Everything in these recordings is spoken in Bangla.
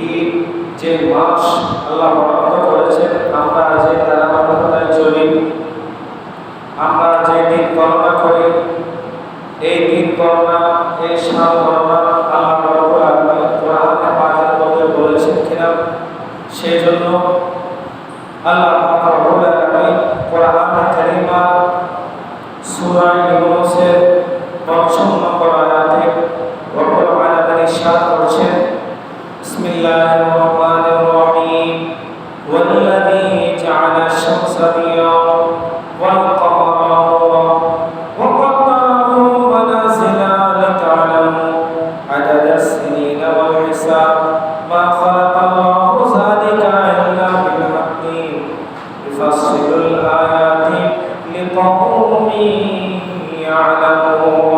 দিন যে মাস আল্লাহ বরাদ্দ করেছেন আমরা যে তারাবাধায় চলি, আমরা যে দিন গণনা করি, এই দিন গণনা এই সাল Oh.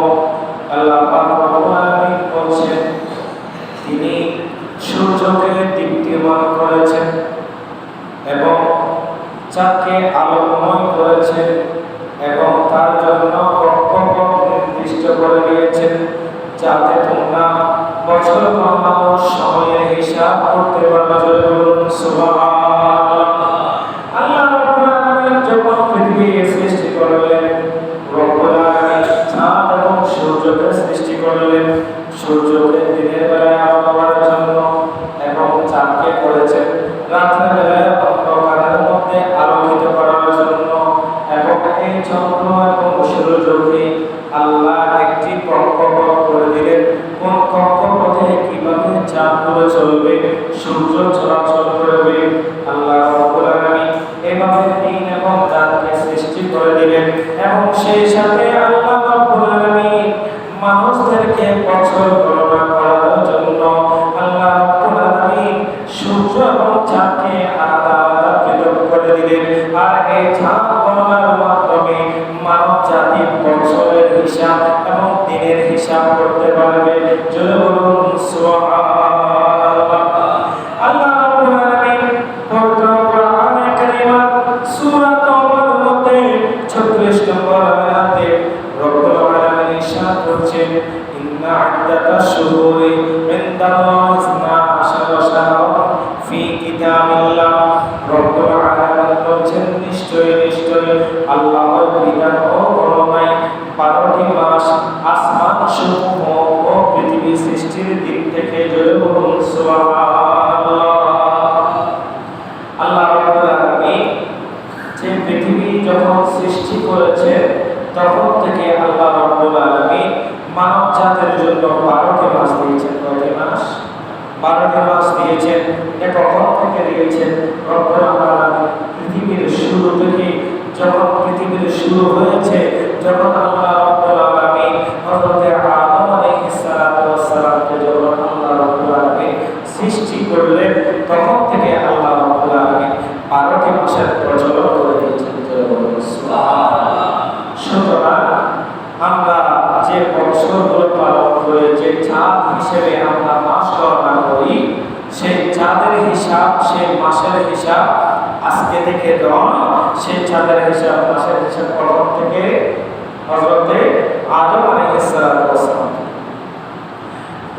Thank.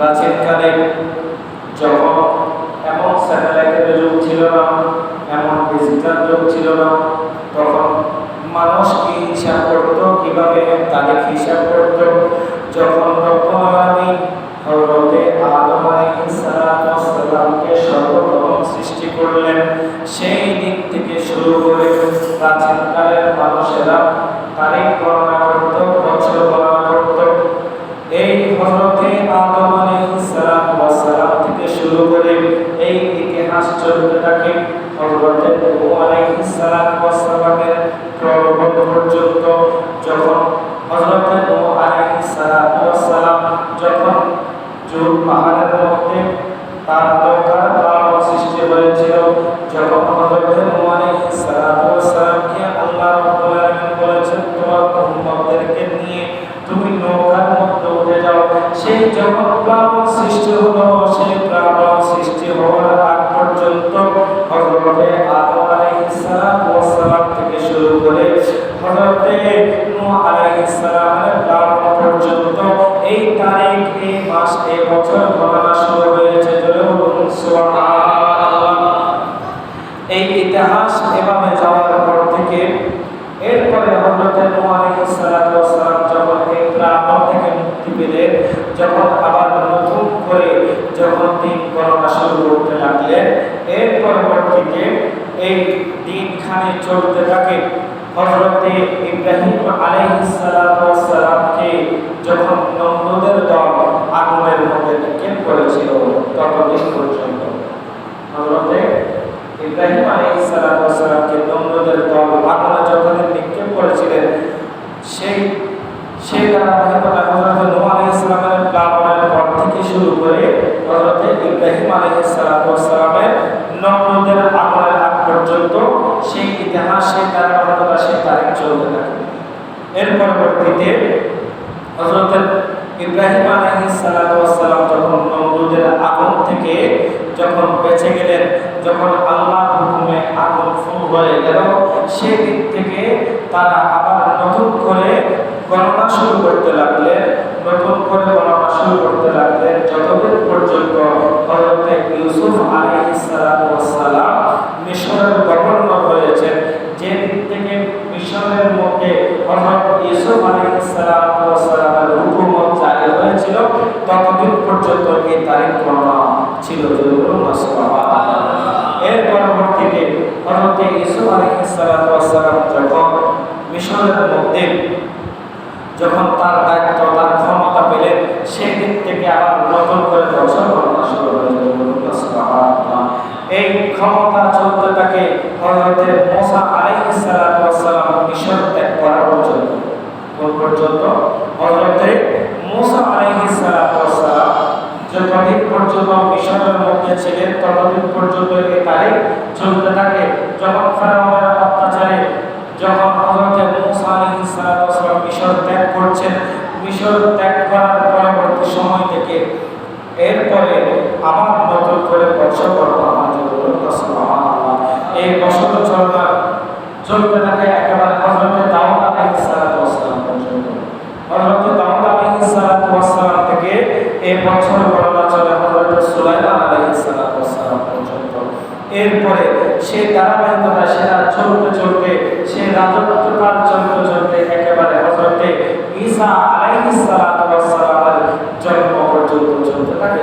প্রাচীনকালে যখন এমন স্যাটেলাইটের যুগ ছিল না এমন ডিজিটাল যুগ ছিল না। পর্যন্ত যখন হজরত সালাম যখন জুর পাহাড়ের মধ্যে তার নৌকার সৃষ্টি হয়েছিল, যখন হজরত সালাম যখন তার দায়িত্ব তার ক্ষমতা পেলেন সেই দিক থেকে আবার নতুন করে বছর গণনা শুরু এই ক্ষমতা চলতে থাকে হজরতে মোসা আলাইহিস মিশর ত্যাগ করা পর্যন্ত পর্যন্ত হজরতে মোসা আলাইহিস সালাম যতদিন মিশরের মধ্যে ছিলেন, ততদিন পর্যন্ত এই তারিখ চলতে থাকে। যখন ফেরাউনের অত্যাচারে, যখন হজরতে মুসা আলাইহিস মিশর ত্যাগ করছেন, মিশর ত্যাগ করার পরবর্তী সময় থেকে এরপরে আবার নতুন করে বর্ষা করব আমাদের এই বছর চলনা চলতে থাকে একেবারে হজরতে দাউদ আলাইহিস সালাম পর্যন্ত। হজরতে দাউদ আলাইহিস থেকে এই বছর গণনা চলে হজরতে সুলাইমান আলাইহিস সালাম পর্যন্ত এরপরে সে ধারাবাহিকতা সেটা চলতে চলতে সে রাজত্বকাল চলতে চলতে একেবারে হজরতে ঈসা আলাইহিস সালামের জন্ম পর্যন্ত চলতে থাকে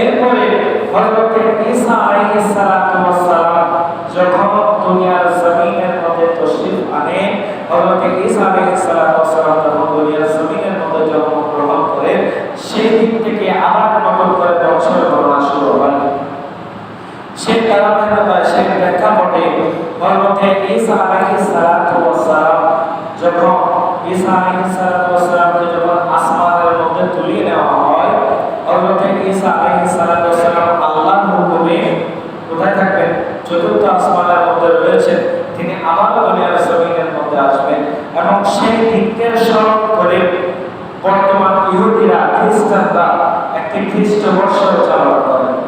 এরপরে হজরতে ঈসা আলাইহিস সালাম যখন দুনিয়ার জমিনের মধ্যে তশরিফ আনে হজরতে ঈসা আলাইহিস সালাম যখন দুনিয়ার জমিনের মধ্যে জন্মগ্রহণ করে সেই দিক থেকে আবার নতুন করে বছর গণনা শুরু হয় সেই ধারাবাহিকতা সেই প্রেক্ষাপটে হজরতে ঈসা আলাইহিস সালামকে যখন আসমানের মধ্যে রয়েছেন। তিনি আবার মধ্যে আসবেন এবং সেই করে বর্তমান ইহুদিরা, খ্রিস্টানরা একটি খ্রিস্টবর্ষ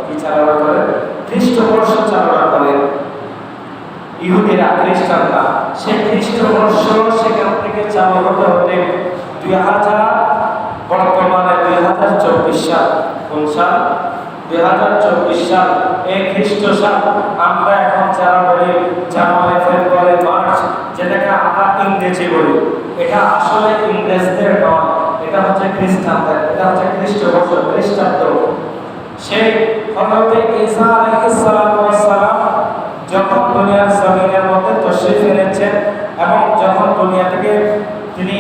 কি চালনা করে খ্রিস্টবর্ষ চালনা করে খ্রিস্টানরা সেই খ্রিস্টবর্ষ সেখান থেকে চালু হতে হতে দুই হাজার বর্তমানে দুই হাজার চব্বিশ সাল। কোন সাল? দুই হাজার চব্বিশ সাল। এই খ্রিস্ট সাল, আমরা এখন যারা বলি, জানুয়ারি, ফেব্রুয়ারি, মার্চ, যেটাকে আমরা ইংরেজি বলি। এটা আসলে ইংরেজদের নয়, এটা হচ্ছে খ্রিস্টানদের, এটা হচ্ছে খ্রিস্টবর্ষ খ্রিস্টাব্দ। সেই হযরতে ঈসা আলাইহিস সালাম যখন দুনিয়ার জমিনের মধ্যে তশরিফ এনেছেন এবং যখন দুনিয়া থেকে তিনি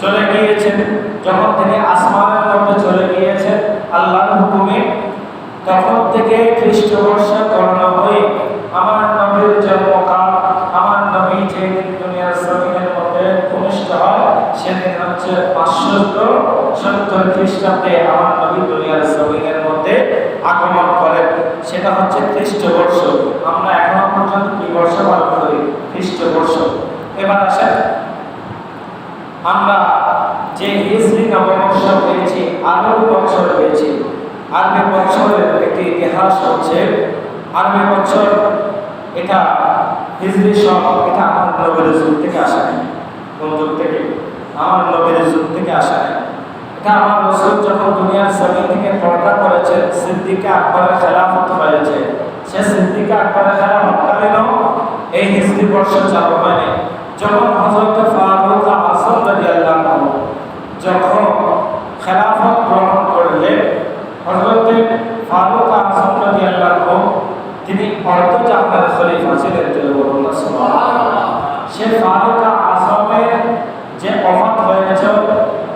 চলে গিয়েছেন, যখন তিনি আসমানের মধ্যে চলে গিয়েছেন আল্লাহর হুকুমে, তখন থেকে খ্রিস্টবর্ষ গণনা হয়ে আমার নবীর জন্মকাল, আমার নবী যেদিন দুনিয়ার জমিনের মধ্যে ভূমিষ্ঠ হয়, সেদিন হচ্ছে পাঁচশো সত্তর খ্রিস্টাব্দে আমার নবী দুনিয়ার জমিনের মধ্যে আগমন করেন। সেটা হচ্ছে খ্রিস্টবর্ষ। আমরা এখনও পর্যন্ত কি বর্ষ পালন করি? খ্রিস্টবর্ষ। এবার আসেন। আমরা যে হিজরি নববর্ষ পেয়েছি, আরবি বছর পেয়েছি। আরবি বছরের একটি ইতিহাস হচ্ছে, আরবি বছর এটা হিজরি সব, এটা আমার নবীর যুগ থেকে আসা নেই। কোন যুগ থেকে? আমার নবীর যুগ থেকে আসা নেই। এটা আমার রসুল যখন দুনিয়ার জমিন থেকে পর্দা করেছে, সিদ্দিকে আকবরের খেলাফত হয়েছে সে সিদ্দিকে আকবরের খেলাফতকালীনও এই হিজরি বর্ষ চালু হয়নি। যখন হজরত ফারুক আজম রাদিয়াল্লাহু যখন খেলাফত গ্রহণ হযরতে ফারুক আযম রাদিয়াল্লাহু তিনি অর্ধ জাহানের খলিফা ছিলেন তিনি সে ফারুক আযমের যে ওফাত হয়েছে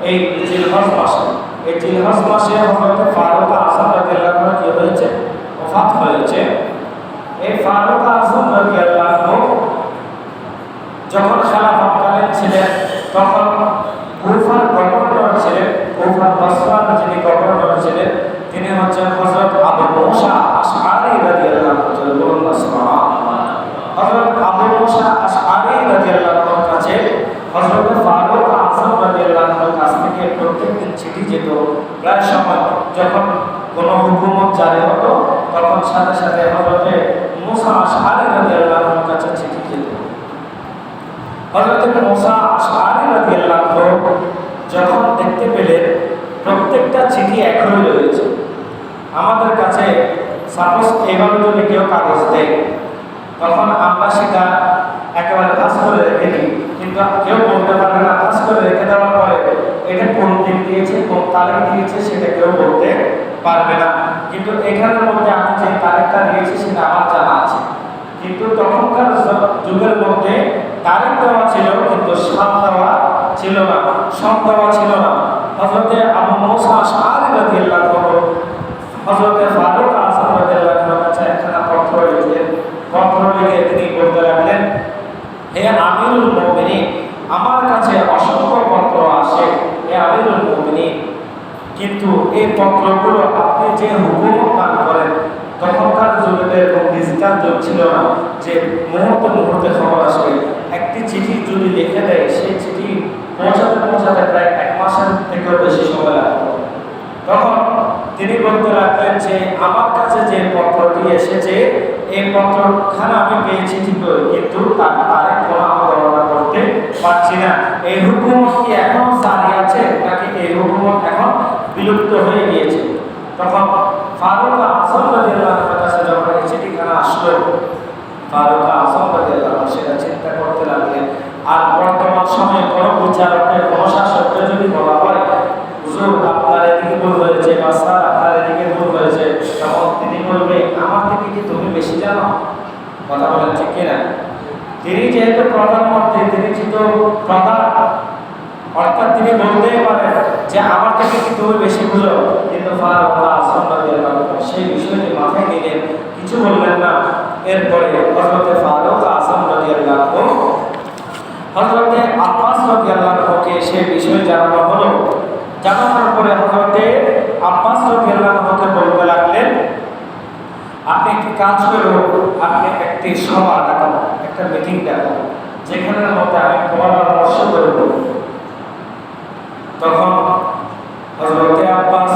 এই জিলহজ মাসে, এই জিলহজ মাসে হয়তো ফারুক আযম রাদিয়াল্লাহু কি হয়েছে? ওফাত হয়েছে। এই ফারুক আযম রাদিয়াল্লাহু যখন খেলাফতকালীন ছিলেন, তখন কুফার গভর্নর ছিলেন কুফার বসরার যিনি গভর্নর ছিলেন তিনি হচ্ছেন হযরত আবু মুসা আশআরি রাদিয়াল্লাহু তাআলা বলুন না সুবহানাল্লাহ হযরত আবু মুসা আশআরি রাদিয়াল্লাহু কাছে হযরত ফারুক আযম রাদিয়াল্লাহু কাছ থেকে প্রত্যেকদিন চিঠি যেত প্রায় সময় যখন কোন হুকুমত জারি হতো, তখন সাথে সাথে হযরত মুসা আশআরি রাদিয়াল্লাহু কাছে চিঠি যেত হযরত মুসা আশআরি রাদিয়াল্লাহু যখন দেখতে পেলেন, প্রত্যেকটা চিঠি একই রয়েছে। আমাদের কাছে সাপোজ এইভাবে যদি কেউ কাগজ দেয়, তখন আমরা সেটা একেবারে ভাস করে রেখে দিই। কিন্তু কেউ বলতে পারবে না ভাস করে রেখে দেওয়ার পরে এটা কোন দিন দিয়েছে, কোন তারিখ দিয়েছে সেটা কেউ বলতে পারবে না। কিন্তু এখানের মধ্যে আমি যে তারিখটা দিয়েছি সেটা আমার জানা আছে। কিন্তু তখনকার যুগের মধ্যে তারিখ দেওয়া ছিল, কিন্তু সাল দেওয়া ছিল না সব দেওয়া ছিল না। হজরতে আবু মৌসা শাহরি রাদিয়াল্লাহু হজরতে ফারুক আযম রাদিয়াল্লাহু কাছে একখানা পত্র লিখলেন। পত্র লিখে তিনি বলতে লাগলেন, হে আমিরুল আমার কাছে অসংখ্য পত্র আসে হে আমিরুল মুমিনিন। কিন্তু এই পত্রগুলো আপনি যে হুকুম দান করেন, তখনকার যুগে এরকম ডিজিটাল যুগ ছিল না, যে মুহূর্তে মুহূর্তে খবর আসবে। একটি চিঠি যদি লিখে দেয়, সেই চিঠি পৌঁছাতে পৌঁছাতে প্রায় এক মাসের থেকেও বেশি সময় লাগতো। তখন তিনি বলতে লাগলেন যে, আমার কাছে যে পত্রটি এসেছে, এই পত্রখানা আমি পেয়েছি ঠিক কিন্তু তার তারিখ কোনো করতে পারছি না। এই হুকুমত কি এখন জারি আছে, নাকি এই হুকুমত এখন বিলুপ্ত হয়ে গিয়েছে? তখন ফারুক আজম রাদিয়াল্লাহু কাছে যখন এই চিঠিখানা আসলো, ফারুক আজম রাদিয়াল্লাহু সেটা চিন্তা করতে লাগলেন, আর বর্তমান সময়ে কোনো বিচারকের, কোনো শাসককে যদি বলা হয় হুজুর, আপনার এদিকে ভুল হয়েছে, বা স্যার, আপনার এদিকে ভুল হয়েছে তখন তিনি বলবে আমার থেকে কি তুমি বেশি জানো? কথা বলেন ঠিক কিনা? তিনি যেহেতু প্রধানমন্ত্রী, তিনি যেহেতু প্রধান, অর্থাৎ তিনি বলতেই পারেন যে আমার থেকে কি তুমি বেশি বুঝো? কিন্তু সেই বিষয়টি মাথায় নিলেন কিছু বললেন না। এরপরে হযরতে ফারুক আজম রাদিয়াল্লাহু হযরতে আব্বাস রাদিয়াল্লাহুকে সেই বিষয় জানানো হলো। জানানোর পরে হজরতে আব্বাস হতে বলতে লাগলেন, আপনি একটি কাজ করুন আপনি একটি সভা ডাকো, একটা মিটিং ডাকো, যেখানের মধ্যে আমি পরামর্শ করব। তখন হজরতে আব্বাস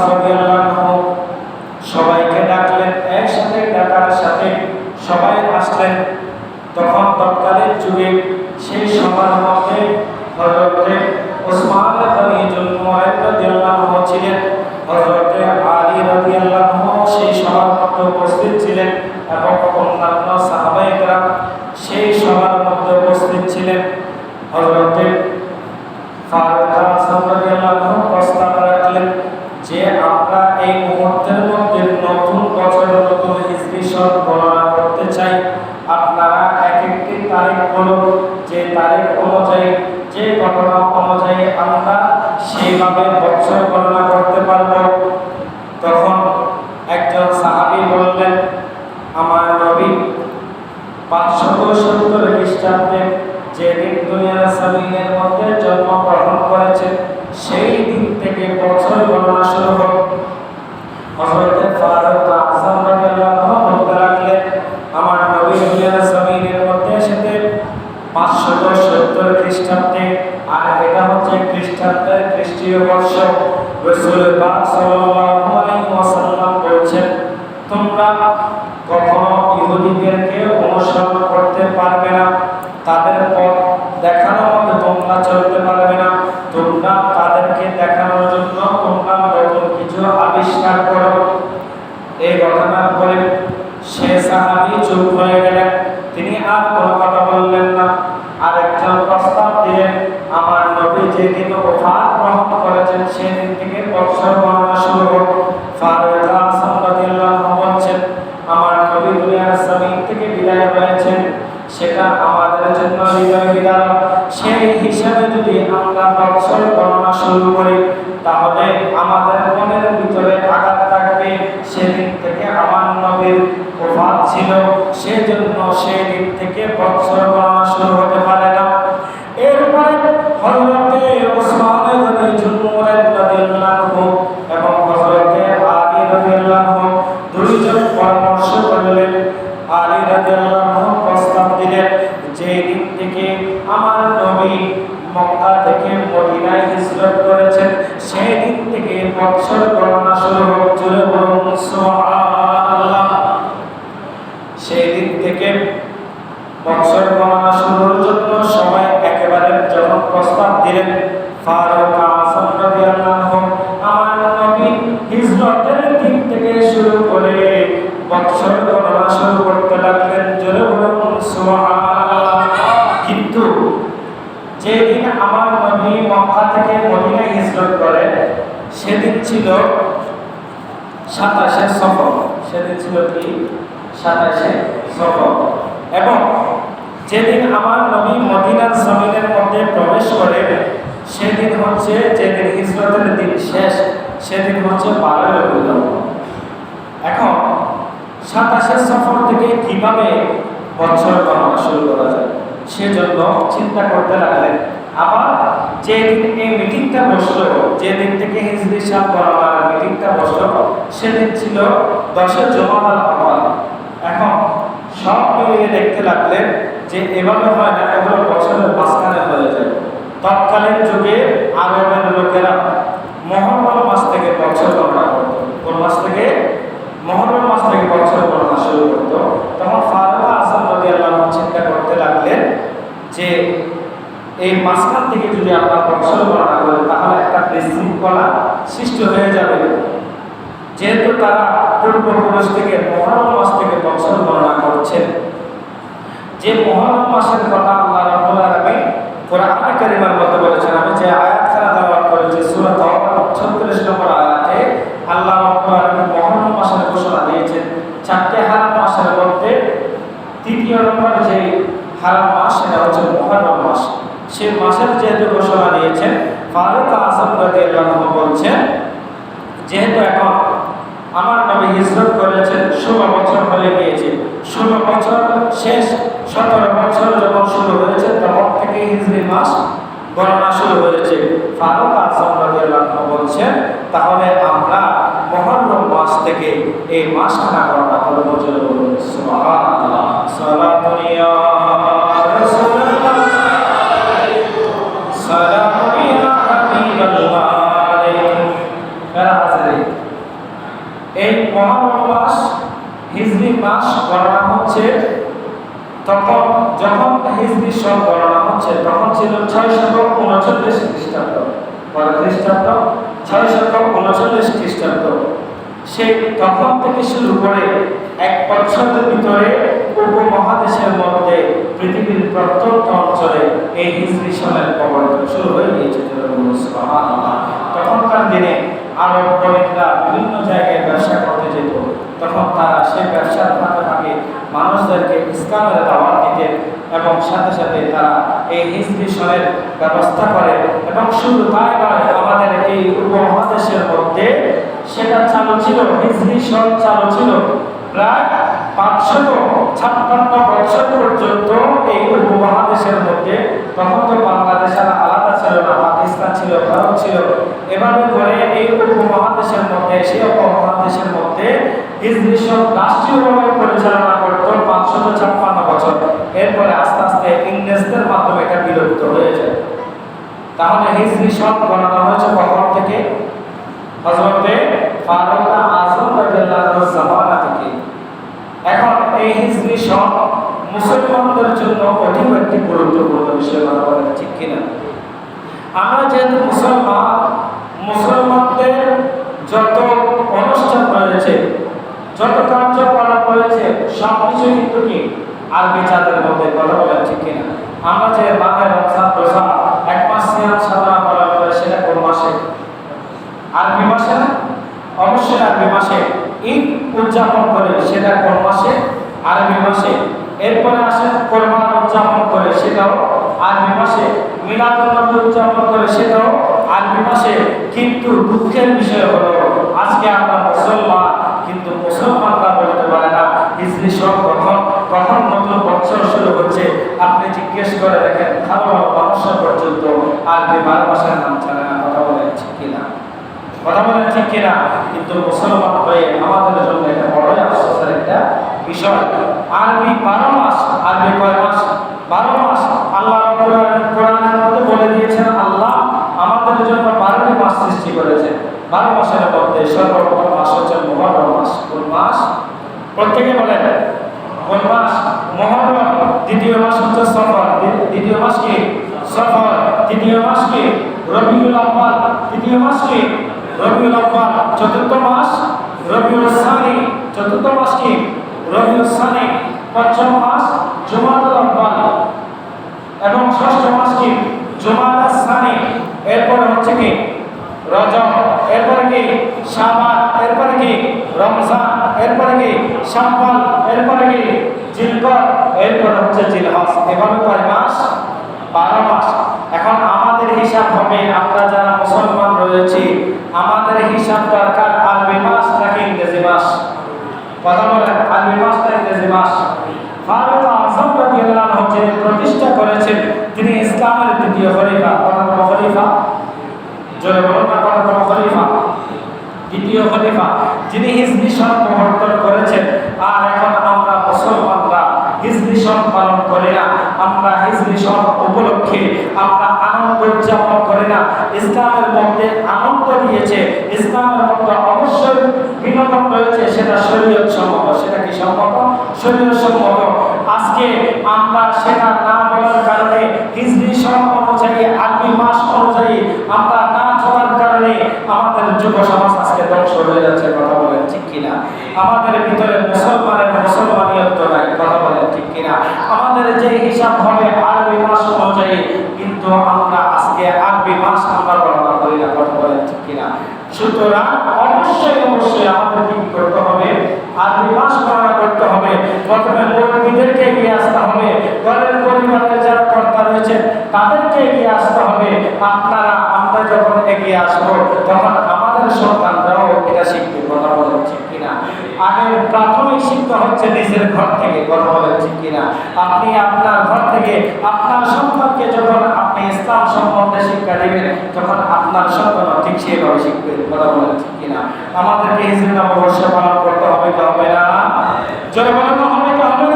মধ্যে উপস্থিত ছিলেন এবং অন্যান্য সাহাবায়ে কেরাম সেই সভার মধ্যে উপস্থিত ছিলেন। হযরতে ফারুক প্রস্তাব রাখলেন যে আমরা এই মুহূর্তের মধ্যে নতুন বছর নতুন সন গণনা করতে চাই। আপনারা এক একটি তারিখ বলুন, যে তারিখ অনুযায়ী, যে ঘটনা অনুযায়ী আমরা সেইভাবে বছর গণনা করতে পারব তখন একজন সাহাবী বললেন আমার নবী পাঁচশত সত্তর খ্রিস্টাব্দে যেদিন দুনিয়ার জমিনের মধ্যে জন্মগ্রহণ করেছেন সেই দিন থেকে বছর গণনা শুরু হোক। হযরত ফারুক আযম রাদিয়াল্লাহু বলতে লাগলেন, আমার নবী দুনিয়ার জমিনের মধ্যে এসেছে পাঁচশত সত্তর খ্রিস্টাব্দে, আর এটা হচ্ছে খ্রিস্টাব্দের খ্রিস্টীয় বর্ষ। রসুল পাক সাল্লাল্লাহু আলাইহি ওয়াসাল্লাম বলছেন, তোমরা কখনো ইহুদিদেরকে অনুসরণ করতে পারবে না। তাদের পথ দেখানোর মতো তোমরা চলতে পারবে না। তোমরা তাদেরকে দেখানোর জন্য তোমরা নতুন কিছু আবিষ্কার করো। এই ঘটনার পরে সে সাহাবি চুপ হয়ে গেলেন। তিনি আর কোনো কথা শুরু করি, তাহলে আমাদের মনের ভিতরে আঘাত থাকবে। সেদিন থেকে আমার নবীর প্রভাব ছিল, সেজন্য সেই সেদিন সাতাশে সফর এবং যেদিন আমার নবী মদিনার জমিনের মধ্যে প্রবেশ করে, সেদিন হচ্ছে যেদিন হিজরতের দিন শেষ, সেদিন হচ্ছে বারোই রবিউল এখন সাতাশে সফর থেকে কীভাবে বছর গণনা শুরু করা যায়, সেজন্য চিন্তা করতে লাগলেন। আবার যেদিন এই মিটিংটা বসল যেদিন থেকে হিজরি সাহ গণনার মিটিংটা বসল, সেদিন ছিল দশের জমাদার আহ্বান এখন সব মিলিয়ে দেখতে লাগলেন যে এভাবে হয় না, এগুলো বছরের মাঝখানে হয়ে যায়। তৎকালীন যুগে আরবের লোকেরা মহরম মাস থেকে বছর গণনা কোন মাস থেকে? মহরম মাস থেকে বছর গণনা শুরু করত। তখন ফারুক আজম রদি আল্লাহ চিন্তা করতে লাগলেন যে এই মাঝখান থেকে যদি আমরা বছর গণনা করি, তাহলে একটা বিশৃঙ্খলা সৃষ্টি হয়ে যাবে। যেহেতু তারা পূর্বপুরুষ থেকে মহরম মাস থেকে বছর গণনা করছেন। যে মহরম মাসের কথা আল্লাহ রাব্বুল আলামিন কোরআনে কারীমের মধ্যে বলেছেন, আমি যে আয়াতখানা তেলাওয়াত করেছি, সূরা তাওবা 36 নম্বর আয়াতে আল্লাহ রাব্বুল আলামিন মহরম মাসের ঘোষণা দিয়েছেন। চারটি হারাম মাসের মধ্যে তৃতীয় নম্বর যে হারাম মাস, সেটা হচ্ছে মহরম মাস। সেই মাসের যেহেতু ঘোষণা দিয়েছেন ফারুক আজম রাদিয়াল্লাহু আনহু বলছেন, যেহেতু এখন আমার নবী হিজরত করেছেন ষোলো বছর হয়ে গিয়েছে। ষোলো বছর শেষ, সতেরো বছর যখন শুরু হয়েছে, তখন থেকে হিজরি মাস গণনা শুরু হয়েছে। ফারুক আজম রাদিয়াল্লাহু বলছেন, তাহলে আমরা মহরম মাস থেকে এই মাসখানা গণনা করব। চলে বলুন, সুবহানাল্লাহ। সালাতুন ইয়া যখন হিজরি সব গণনা হচ্ছে, তখন ছিল ছয় শত উনচল্লিশ খ্রিস্টাব্দ। পরে খ্রিস্টাব্দ ছয় শত উনচল্লিশ খ্রিস্টাব্দ। সেই তখন থেকে শুরু করে এক বছরের ভিতরে উপমহাদেশের মধ্যে পৃথিবীর প্রত্যন্ত অঞ্চলে এই হিজরি সনের প্রবর্তন শুরু হয়ে গিয়েছে। তখনকার দিনে আরব বিভিন্ন জায়গায় ব্যবসা করতে যেত। তখন তারা সেই ব্যবসার ফাঁকে ফাঁকে মানুষদেরকে ইসলামের দাওয়াত দিতেন এবং সাথে সাথে তারা এই সনের ব্যবস্থা করে এবং শুধু তাই নয়, আমাদের এই উপমহাদেশের মধ্যে সেটা চালু ছিল সন চালু ছিল। প্রায় পাঁচশত ছাপ্পান্ন বছর পর্যন্ত এই উপমহাদেশের মধ্যে তখন তো বাংলাদেশ আর আলাদা ছিল না পাকিস্তান ছিল। এভাবে করে এই উপমহাদেশের মধ্যে, সেই উপমহাদেশের মধ্যে হিজরি সব রাষ্ট্রীয়ভাবে পরিচালনা করত পাঁচশত ছাপ্পান্ন বছর। এরপরে আস্তে আস্তে ইংরেজদের মাধ্যমে এটা বিলুপ্ত হয়ে যায়। তাহলে হিজরি সব হয়েছে কখন থেকে? হজরতে ফারুক আজম রাদিয়াল্লাহু জামানা থেকে। এখন এই হিজরি সন মুসলমানদের জন্য অধিক একটি গুরুত্বপূর্ণ বিষয় বলেন ঠিক কিনা? আমরা যেহেতু মুসলমান, মুসলমানদের যত অনুষ্ঠান রয়েছে, যত কার্যকলাপ রয়েছে সব কিছু কিন্তু কি? আরবি চাঁদের মধ্যে কথা বলেন ঠিক কিনা? আমরা যে মাহে রমজান রোজা, এক মাস সিয়াম সাধনা করে সেটা কোন মাসে? আরবি মাসে না? অবশ্যই আরবি মাসে। ঈদ উদযাপন করে সেটা কোন মাসে? আরবি মাসে। এরপরে আসে কোরবান উদযাপন করে, সেটাও আরবি মাসে। মিলাদুল নবী উদযাপন করে, সেটাও আরবি মাসে। কিন্তু দুঃখের বিষয় হলো, আজকে আমরা মুসলমান, কিন্তু মুসলমানরা বলতে পারে না। হিজরি সব কখন? কখন নতুন বছর শুরু হচ্ছে? আপনি জিজ্ঞেস করে দেখেন ভালো ভালো মানুষের পর্যন্ত আরবি বারো মাসের নাম জানে না কথা বলেন ঠিক কিনা? কথা বলেন ঠিক কিনা? কিন্তু মুসলমান হয়ে আমাদের জন্য এটা বড়ই আফসোসের একটা বিষয়। আরবি বারো মাস, আরবি কয় মাস? বারো মাস। আল্লাহ কোরআনের মধ্যে বলে দিয়েছেন, আল্লাহ আমাদের জন্য বারোটি মাস সৃষ্টি করেছেন। বারো মাসের মধ্যে সর্বপ্রথম মাস হচ্ছে মহরম মাস। কোন মাস? প্রত্যেকে বলেন, কোন মাস? মহরম দ্বিতীয় মাস হচ্ছে সফর। দ্বি- দ্বিতীয় মাস কি? সফর। তৃতীয় মাস কি? রবিউল আউয়াল। তৃতীয় মাস কি? রবিউল আউয়াল। চতুর্থ মাস? রবিউল সানি। চতুর্থ মাস কি? রবিউল সানি পঞ্চম মাস জুমাদুল আউয়াল এবং ষষ্ঠ মাস কি? জুমাদা সানি। এরপরে হচ্ছে কি? রজব। এরপরে কি? শাবান। এরপরে কি? রমজান। এরপরে কি? শাওয়াল। এরপরে কি? জিলকদ এরপরে হচ্ছে জিলহজ। এভাবে কয় মাস? বারো মাস। এখন আমাদের হিসাব হবে, আমরা যারা মুসলমান রয়েছি, আমাদের হিসাব দরকার আরবি মাস নাকি ইংরেজি মাস? কথা বলেন আরবি মাস ইংরেজি মাস ফারুক আজম রাদিয়াল্লাহু আনহু যিনি প্রতিষ্ঠা করেছেন, তিনি ইসলামের দ্বিতীয় খলিফা কততম খলিফা। জোরে বলুন না দ্বিতীয় খলিফা, যিনি হিজরি সন প্রবর্তন করেছেন। আর এখন আমরা মুসলমানরা সন পালন করি না। আমরা হিজরি সন উপলক্ষে আমরা আনন্দ উদযাপন করি না। ইসলামের মধ্যে আনন্দ দিয়েছে। ইসলামের মধ্যে অবশ্যই বিনোদন রয়েছে, সেটা শরীয়ত সম্মত, সেটা কি সম্মত? শরীয়ত সম্মত। আজকে আমরা সেটা না বলার কারণে, হিজরি সন অনুযায়ী, আরবি মাস অনুযায়ী আমরা না চলার কারণে আমাদের যুব সমাজ আজকে ধ্বংস হয়ে যাচ্ছে, কথা বলেন ঠিক কিনা? আমাদের ভিতরে মুসলমানের মুসলমানিয়ত নাই, কথা বলেন ঠিক কিনা? আমাদের যে হিসাব হবে আরবি মাস অনুযায়ী, কিন্তু আমরা আজকে আরবি মাস আমরা গণনা করি না, কথা বলেন ঠিক কিনা? সুতরাং অবশ্যই অবশ্যই আমাদের কি করতে হবে? আরবি মাস গণনা করতে হবে। প্রথমে মুরব্বীদেরকে এগিয়ে আসতে হবে। দলের পরিবারের যারা কর্তা রয়েছে, তাদেরকে এগিয়ে আসতে হবে। আপনারা, আমরা যখন এগিয়ে আসব, তখন আমাদের সন্তানরাও এটা শিখবে, কথা বলেন ঠিক কিনা? আগে প্রাথমিক শিক্ষা হচ্ছে নিজের ঘর থেকে, কথা বলেন ঠিক কিনা? আপনি আপনার ঘর থেকে আপনার সন্তানকে যখন আপনি ইসলাম সম্বন্ধে শিক্ষা দেবেন, তখন আপনার সন্তান ঠিক সেভাবে শিখবে, কথা বলেন ঠিক কিনা? আমাদেরকে হিসেবে নববর্ষ পালন করতে হবে কি হবে না? জয় বলেন হবে কি হবে?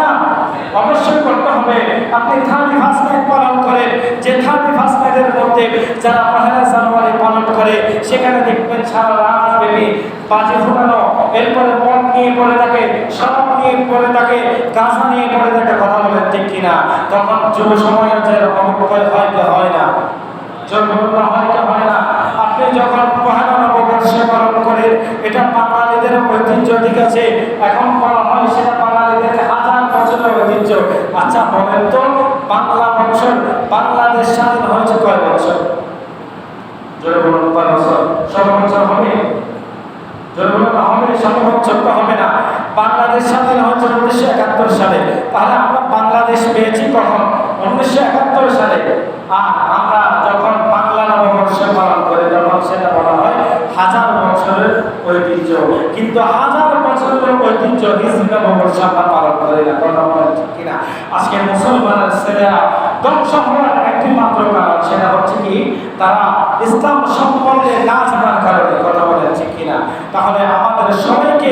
অবশ্যই করতে হবে। আপনি থার্টি ফার্স্ট নাইট পালন করেন। যে থার্টি ফার্স্ট নাইটের মধ্যে যারা পহেলা জানুয়ারি পালন করে, সেখানে দেখবেন সারা রাত ব্যাপী বাজি ফোটানো। এরপরে মদ নিয়ে পড়ে থাকে শরাব নিয়ে পড়ে থাকে, গাঁজা নিয়ে পড়ে থাকে, কথা বলেন ঠিক কিনা? তখন যুব সমাজের যে অবক্ষয় হয় কি হয় না? জন্মগ্রহণ হয় কি হয় না? আপনি যখন পহেলা নববর্ষে পালন করেন, এটা বাঙালিদের ঐতিহ্য ঠিক আছে, এখন করা হয় সেটা হাজার ঐতিহ্য আচ্ছা বলেন তো, বাংলা বছর, বাংলাদেশ স্বাধীন হয়েছে কয় বছর? একাত্তর সালে। আমরা বাংলাদেশ পেয়েছি কখন? উনিশশো একাত্তর সালে। আর আমরা যখন বাংলা নববর্ষ পালন করি, তখন সেটা বলা হয় হাজার বছরের ঐতিহ্য। কিন্তু হাজার বছরের ঐতিহ্য হিজরি আমরা পালন করে না, কথা বলেন ঠিক কিনা? আজকে মুসলমানের ছেলেরা ধ্বংস হওয়ার একটি মাত্র কারণ সেটা হচ্ছে কি? তারা ইসলাম সম্পর্কে না জানার কারণে কথা বলে ঠিক কিনা? তাহলে আমাদের সবাইকে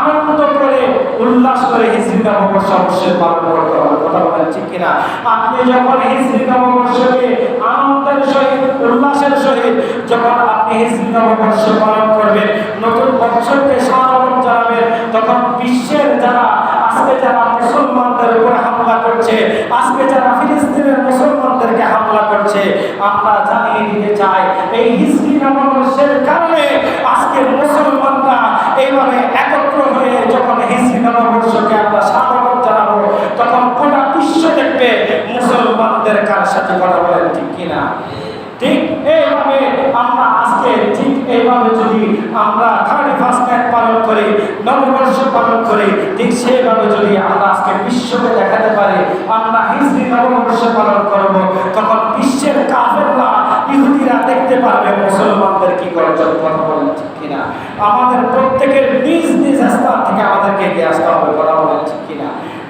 আনন্দ করে উল্লাস করে হিজরি নববর্ষ অবশ্যই পালন করতে হবে। কথা বলেন ঠিক কিনা? আপনি যখন হিজরি নববর্ষকে আনন্দের সহিত, উল্লাসের সহিত যখন আপনি হিজরি নববর্ষ পালন করবেন, নতুন বছরকে স্বাগতম জানাবেন, তখন বিশ্বের যারা, আজকে যারা মুসলমানদের উপরে হামলা করছে, আজকে যারা ফিলিস্তিনের মুসলমানদেরকে হামলা করছে, আমরা জানিয়ে দিতে চাই, এই হিজরি নববর্ষের কারণে আজকে মুসলমানরা এইভাবে হিজরি আমরা স্বাগত জানাব। তখন গোটা বিশ্ব দেখবে মুসলমানদের কার সাথে কথা বলেন, ঠিক কিনা? ঠিক এইভাবে আমরা আজকে, ঠিক এইভাবে যদি আমরা থার্টি ফার্স্ট নাইট পালন করি নববর্ষ পালন করি, ঠিক সেইভাবে যদি আমরা আজকে বিশ্বকে দেখাতে পারি, আমরা হিজরি নববর্ষ পালন করব, তখন বিশ্বের কাফেররা, ইহুদিরা দেখতে পারবে মুসলমানদের কি করে কথা বলেন, ঠিক আমাদের প্রত্যেকের নিজ নিজ স্থান থেকে আমাদেরকে এগিয়ে আসতে হবে বলেন ঠিক কিনা?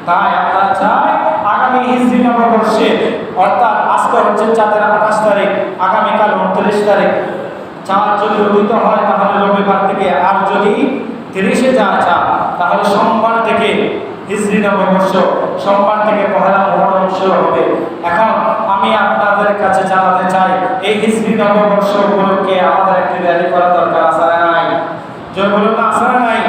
তাই আমরা চাই আগামী হিজরি নববর্ষে, অর্থাৎ আজকে হচ্ছে চাঁদের আঠাশ তারিখ, আগামীকাল উনত্রিশ তারিখ। চাঁদ যদি উদিত হয়, তাহলে রবিবার থেকে, আর যদি তিরিশে যা চাঁদ, তাহলে সোমবার থেকে হিজরি নববর্ষ, সোমবার থেকে পহেলা মহরম শুরু হবে। এখন আমি আপনাদের কাছে জানাতে চাই, এই হিজরি নববর্ষ উপলক্ষে আমাদের একটি র্যালি করা দরকার আছে। না নাই যে বলুন না নাই।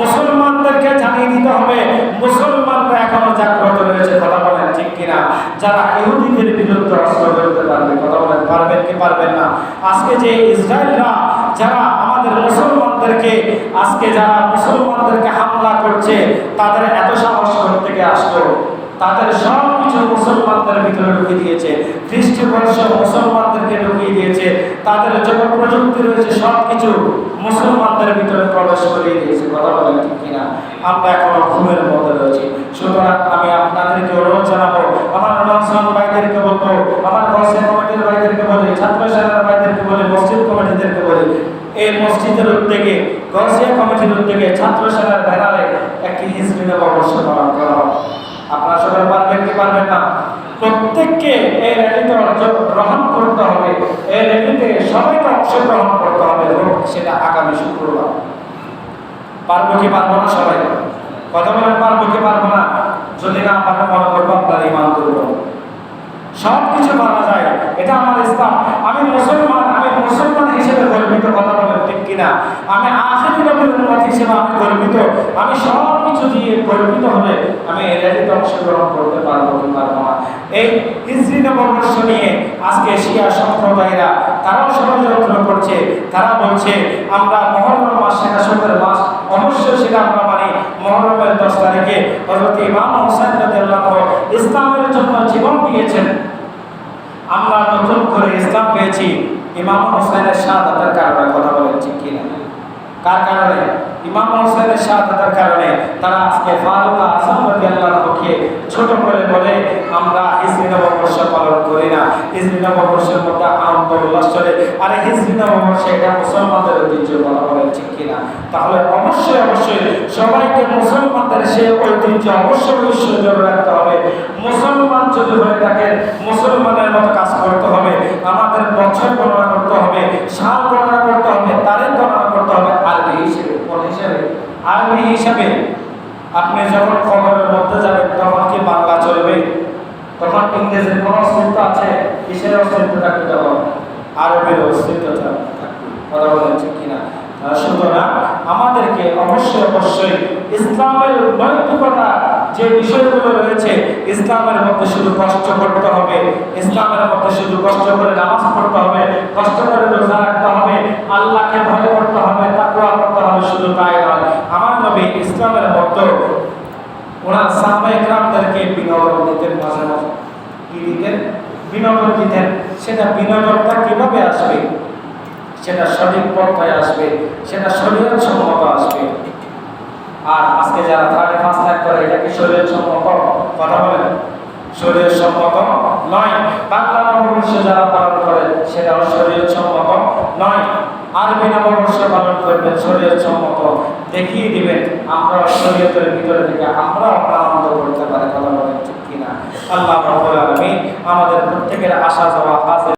মুসলমানদেরকে জানিয়ে দিতে হবে, মুসলমানরা এখনও জাগ্রত রয়েছে, কথা বলেন ঠিক কিনা? যারা ইহুদিদের বিরুদ্ধে অস্ত্র করতে পারবে, কথা বলেন, পারবেন কি পারবেন না? আজকে যে ইসরায়েলরা, যারা আমাদের মুসলমানদেরকে, আজকে যারা মুসলমানদেরকে হামলা করছে, তাদের এত সাহস থেকে আসলো? তাদের সব কিছু মুসলমানদের ভিতরে ঢুকিয়ে দিয়েছে। খ্রিস্টবর্ষ মুসলমানদেরকে ঢুকিয়ে দিয়েছে। তাদের যত প্রযুক্তি রয়েছে সব কিছু মুসলমানদের ভিতরে প্রবেশ করিয়ে দিয়েছে। কথা বলেন ঠিক কিনা? আমরা এখনও ঘুমের মধ্যে রয়েছি। সুতরাং আমি আপনাদেরকে অনুরোধ জানাব, আমার রনসন ভাইদেরকে বলব, আমার গসের কমিটির ভাইদেরকে বলি, ছাত্র সেনার ভাইদেরকে বলি, মসজিদ কমিটিদেরকে বলি, এই মসজিদের উদ্যোগে গসিয়া কমিটির উদ্যোগে ছাত্র সেনার ব্যানারে একটি হিজরি নববর্ষ পালন করা হবে আপনারা সবাই পারবেন না। প্রত্যেককে এই র্যালিতে গ্রহণ করতে হবে। এই র্যালিতে সবাইকে অংশগ্রহণ করতে হবে। সেটা আগামী শুক্রবার। পারব কি পারব না সবাই? কথা বলেন, পারব কি পারব না? যদি না পারব মনে করব আপনার ইমান দুর্বল। সব কিছু মারা যায়। এটা আমার ইসলাম। আমি মুসলমান আমি মুসলমান হিসেবে গর্বিত, কথা বলেন ঠিক কিনা? আমি আখেরি নবীর হিসেবে আমি গর্বিত। আমি সব কিছু দিয়ে গর্বিত হলে আমি র্যালিতে অংশগ্রহণ করতে পারব কি পারব না। এই হিজরি নববর্ষ নিয়ে আজকে শিয়া সম্প্রদায়রা, তারাও ষড়যন্ত্র করছে। তারা বলছে, আমরা মহরম মাস সেটা মাস, অবশ্যই সেটা আমরা মানি। মহরমের দশ তারিখে হজরত ইমাম হোসেন রাদিয়াল্লাহু আনহু ইসলামের জন্য জীবন দিয়েছেন আমরা নতুন করে ইসলাম পেয়েছি ইমাম হোসেনের আপনার কারণে কথা ঠিক কিনা? কার কারণে? ইমাম হোসেনের শাহাদাতের কারণে। তারা আজকে ফারুক আজম রাদিয়াল্লাহুকে ছোট করে বলে, আমরা হিজরি নববর্ষ পালন করি না। হিজরি নববর্ষের মধ্যে আনন্দ উল্লাস চলে। আর হিজরি নববর্ষ এটা মুসলমানদের ঐতিহ্য কথা বলেন ঠিক কিনা তাহলে অবশ্যই অবশ্যই সবাইকে মুসলমানদের সে ঐতিহ্য অবশ্যই ধরে রাখতে হবে। মুসলমান যদি হয়ে থাকে, মুসলমানের মতো কাজ করতে হবে। আমাদের বছর গণনা করতে হবে, সাল গণনা করতে হবে, তারিখ গণনা হবে আরবি হিসেবে, কোন হিসেবে? আরবি হিসেবে আপনি যখন খবরের মধ্যে যাবেন, তখন কি বাংলা চলবে? তখন ইংরেজির কোন অস্তিত্ব আছে? কিসের অস্তিত্ব থাকবে তখন? আরবের অস্তিত্ব থাকবে। কথা বলেন কিনা? সুতরাং আমাদেরকে অবশ্যই অবশ্যই ইসলামের নৈতিকতা যে বিষয়গুলো রয়েছে, ইসলামের মধ্যে শুধু কষ্ট করতে হবে, ইসলামের মধ্যে শুধু কষ্ট করে নামাজ পড়তে হবে, কষ্ট করে রোজা রাখতে হবে, আল্লাহকে ভয় করতে হবে, তাকওয়া করতে হবে, শুধু তাই নয়। আমার নবী ইসলামের মধ্যে ওনার সাহাবা ইকরামদেরকে বিনোদন দিতেন মাঝে মাঝে। কি দিতেন? বিনোদন দিতেন। সেটা বিনোদনটা কীভাবে আসবে? সেটা সঠিক পর্যায়ে আসবে, সেটা শরীর সম্মত আসবে। আর আজকে যারা থার্ড ফার্স্ট লাইক করে এটা কি শরীর সম্মত কথা বলেন শরীর সম্মত নয়। বাংলা নববর্ষ যারা পালন করে, সেটাও শরীর সম্মত নয়। আরবি নববর্ষ পালন করবেন শরীর সম্মত দেখিয়ে দিবেন। আমরা শরীয়তের ভিতরে থেকে আমরাও আনন্দ করতে পারি, কথা বলেন ঠিক কিনা? আল্লাহ রাব্বুল আলামিন আমাদের প্রত্যেকের আশা যাওয়া হাসিল